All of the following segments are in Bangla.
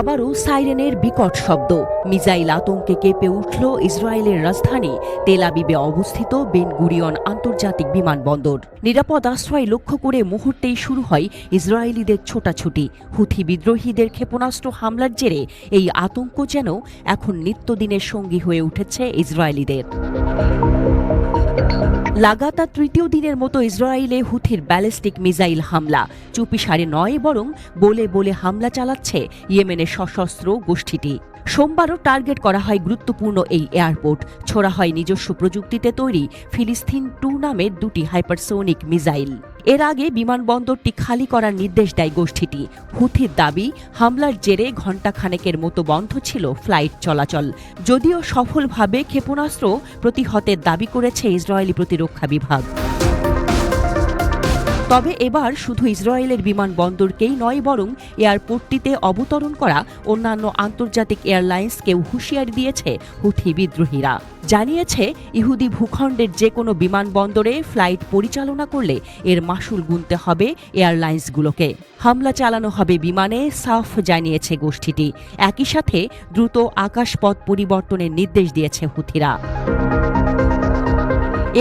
আবারও সাইরেনের বিকট শব্দ। মিজাইল আতঙ্কে কেঁপে উঠল ইসরায়েলের রাজধানী তেলাবিবে অবস্থিত বেন গুরিয়ন আন্তর্জাতিক বিমানবন্দর। নিরাপদ আশ্রয় লক্ষ্য করে মুহূর্তেই শুরু হয় ইসরায়েলিদের ছোটাছুটি। হুথি বিদ্রোহীদের ক্ষেপণাস্ত্র হামলার জেরে এই আতঙ্ক যেন এখন নিত্যদিনের সঙ্গী হয়ে উঠেছে ইসরায়েলিদের। লাগাতার তৃতীয় দিনের মতো ইসরায়েলে হুথির ব্যালিস্টিক মিসাইল হামলা। চুপি সারে নয় বরং বলে বলে হামলা চালাচ্ছে ইয়েমেনের সশস্ত্র গোষ্ঠীটি। সোমবারও টার্গেট করা হয় গুরুত্বপূর্ণ এই এয়ারপোর্ট। ছোড়া হয় নিজস্ব প্রযুক্তিতে তৈরি ফিলিস্তিন টু নামের দুটি হাইপারসোনিক মিসাইল। এর আগে বিমানবন্দরটি খালি করার নির্দেশ দেয় গোষ্ঠীটি। হুথির দাবি, হামলার জেরে ঘণ্টাখানেকের মতো বন্ধ ছিল ফ্লাইট চলাচল। যদিও সফলভাবে ক্ষেপণাস্ত্র প্রতিহতের দাবি করেছে ইসরায়েলি প্রতিরক্ষা বিভাগ। তবে এবার শুধু ইসরায়েলের বিমানবন্দরকেই নয়, বরং এয়ারপোর্টটিতে অবতরণ করা অন্যান্য আন্তর্জাতিক এয়ারলাইন্সকেও হুঁশিয়ারি দিয়েছে হুথি বিদ্রোহীরা। জানিয়েছে, ইহুদি ভূখণ্ডের যে কোনো বিমানবন্দরে ফ্লাইট পরিচালনা করলে এর মাসুল গুনতে হবে এয়ারলাইন্সগুলোকে। হামলা চালানো হবে বিমানে, সাফ জানিয়েছে গোষ্ঠীটি। একই সাথে দ্রুত আকাশপথ পরিবর্তনের নির্দেশ দিয়েছে হুথিরা।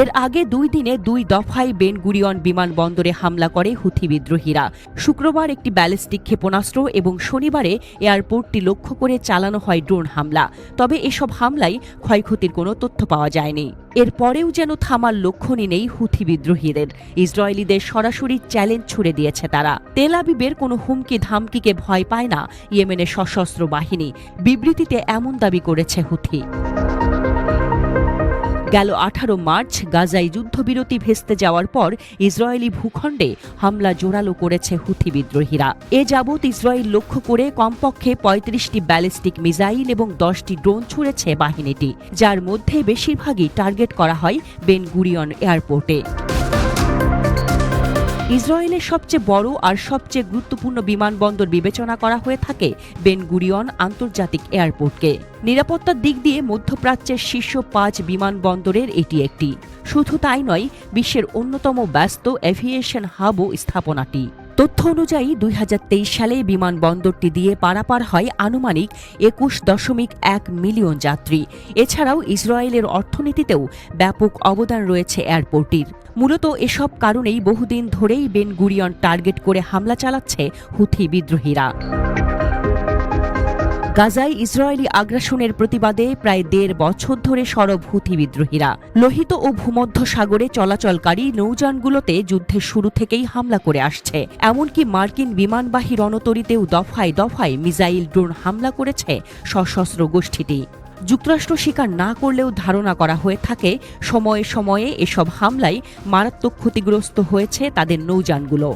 এর আগে দুই দিনে দুই দফায় বেন গুরিয়ন বিমানবন্দরে হামলা করে হুথি বিদ্রোহীরা। শুক্রবার একটি ব্যালিস্টিক ক্ষেপণাস্ত্র এবং শনিবারে এয়ারপোর্টটি লক্ষ্য করে চালানো হয় ড্রোন হামলা। তবে এসব হামলায় ক্ষয়ক্ষতির কোনো তথ্য পাওয়া যায়নি। এরপরেও যেন থামার লক্ষণই নেই হুথি বিদ্রোহীদের। ইসরায়েলিদের সরাসরি চ্যালেঞ্জ ছুড়ে দিয়েছে তারা। তেল আবিবের কোনো হুমকি ধামকিকে ভয় পায় না ইয়েমেনের সশস্ত্র বাহিনী। বিবৃতিতে এমন দাবি করেছে হুথি। গেল আঠারো মার্চ গাজায় যুদ্ধবিরতি ভেস্তে যাওয়ার পর ইসরায়েলি ভূখণ্ডে হামলা জোরালো করেছে হুথি বিদ্রোহীরা। এ যাবৎ ইসরায়েল লক্ষ্য করে কমপক্ষে পঁয়ত্রিশটি ব্যালিস্টিক মিসাইল এবং দশটি ড্রোন ছুড়েছে বাহিনীটি, যার মধ্যে বেশিরভাগই টার্গেট করা হয় বেনগুরিয়ন এয়ারপোর্টে। ইসরায়েলের সবচেয়ে বড় আর সবচেয়ে গুরুত্বপূর্ণ বিমানবন্দর বিবেচনা করা হয়ে থাকে বেন গুরিয়ন আন্তর্জাতিক এয়ারপোর্টকে। নিরাপত্তার দিক দিয়ে মধ্যপ্রাচ্যের শীর্ষ পাঁচ বিমানবন্দরের এটি একটি। শুধু তাই নয়, বিশ্বের অন্যতম ব্যস্ত এভিয়েশন হাবও স্থাপনাটি। তথ্য অনুযায়ী দুই হাজার তেইশ সালে বিমানবন্দরটি দিয়ে পারাপার হয় আনুমানিক একুশ দশমিক এক মিলিয়ন যাত্রী। এছাড়াও ইসরায়েলের অর্থনীতিতেও ব্যাপক অবদান রয়েছে এয়ারপোর্টটির। মূলত এসব কারণেই বহুদিন ধরেই বেন গুরিয়ন টার্গেট করে হামলা চালাচ্ছে হুথি বিদ্রোহীরা। গাজায় ইসরায়েলি আগ্রাসনের প্রতিবাদে প্রায় দেড় বছর ধরে সরব হুথি বিদ্রোহীরা। লোহিত ও ভূমধ্য সাগরে চলাচলকারী নৌযানগুলোতে যুদ্ধের শুরু থেকেই হামলা করে আসছে। এমনকি মার্কিন বিমানবাহী রণতরীতেও দফায় দফায় মিসাইল ড্রোন হামলা করেছে সশস্ত্র গোষ্ঠীটি। যুক্তরাষ্ট্র স্বীকার না করলেও ধারণা করা হয়ে থাকে, সময়ে সময়ে এসব হামলায় মারাত্মক ক্ষতিগ্রস্ত হয়েছে তাদের নৌযানগুলো।